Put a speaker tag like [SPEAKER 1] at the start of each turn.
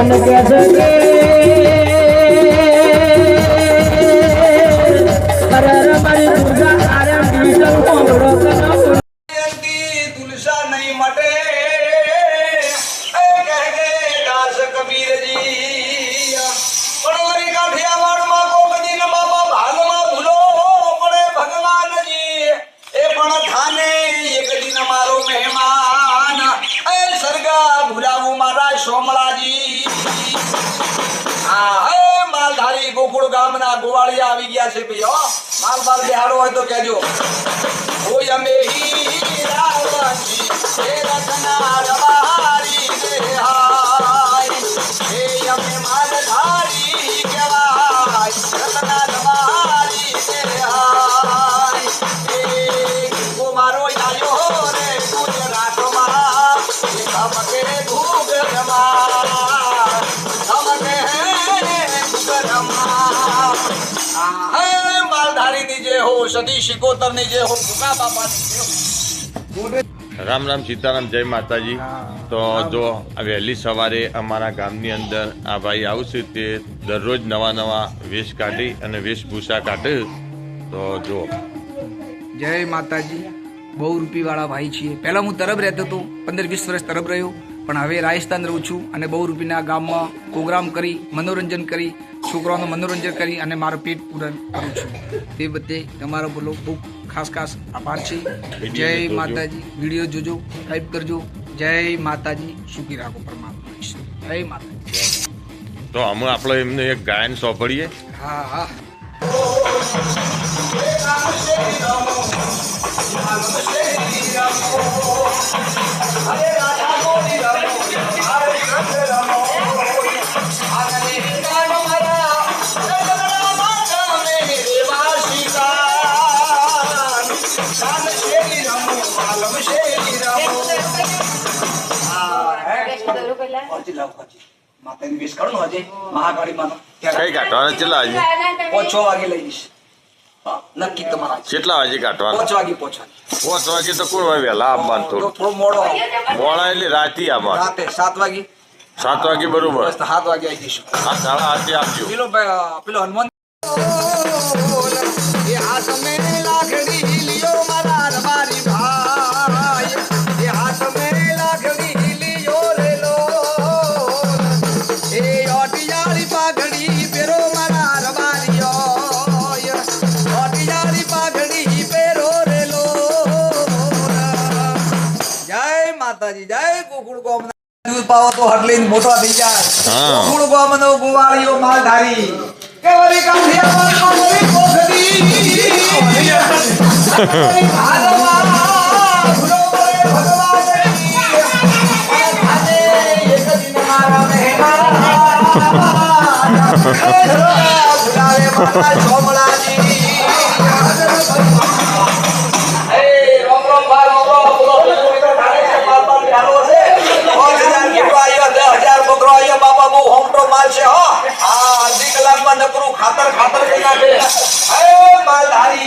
[SPEAKER 1] અને કે છે
[SPEAKER 2] સોમળાજી હા. એ માલધારી ગોકુળ ગામના ગોવાળિયા આવી ગયા છે ભાઈ, હો. માલ માલ બેહાડો હોય તો કહેજો. ઓય અમે હે હે માલધારીની જે હો સદી શિકોતરની જે હો ભૂકા બાપાની જે હો.
[SPEAKER 3] રામ રામ સીતારામ જય માતાજી. તો જો વહેલી સવારે અમારા ગામની અંદર આ ભાઈ આવશે તે દરરોજ નવા નવા વેશ કાઢી અને વેશભૂષા કાઢે. તો જો
[SPEAKER 4] જય માતાજી. બહુ રૂપીવાળા ભાઈ છીએ. પહેલાં હું તરફ રહેતો હતો પંદર વીસ વર્ષ તરફ રહ્યો. પણ હવે રાજસ્થાન રહું છું અને બહુ રૂપીના ગામમાં પ્રોગ્રામ કરી મનોરંજન કરી છોકરાઓનું મનોરંજન કરી અને મારું પેટ પૂરણ કરું છું. તે બધે તમારો બોલો બહુ ખાસ ખાસ આભાર છે. જય માતાજી. વીડિયો જોજો ટાઈપ કરજો. જય માતાજી. સુખી રાખો પરમાત્મા. જય માતાજી.
[SPEAKER 3] તો અમે આપણે એમને એક ગાયન સોંપડીએ.
[SPEAKER 4] હા હા.
[SPEAKER 2] હરે છ વાગે લઈ જઈશ નક્કી તમારા
[SPEAKER 3] કેટલા વાગે કાઢવાના?
[SPEAKER 2] પાંચ વાગે પહોંચવાની
[SPEAKER 3] પાંચ વાગે તો કોણ હોય વહેલા આવવાનું થોડું?
[SPEAKER 2] મોડો
[SPEAKER 3] મોડા એટલે રાતી આવવાનું.
[SPEAKER 2] રાતે સાત વાગે
[SPEAKER 3] સાત વાગે બરોબર.
[SPEAKER 2] સાત વાગે આવી જઈશું
[SPEAKER 3] હા, સાડા આઠે આપજો
[SPEAKER 2] પેલો પેલો હનુમાન એ ગોકુળ ગોમના દૂધ પાવો તો હટ લઈને મોટો થઈ જાય ગોવાળીઓ કાઠિયાવાડ करूं खातर खातर के ना दे अरे मालधारी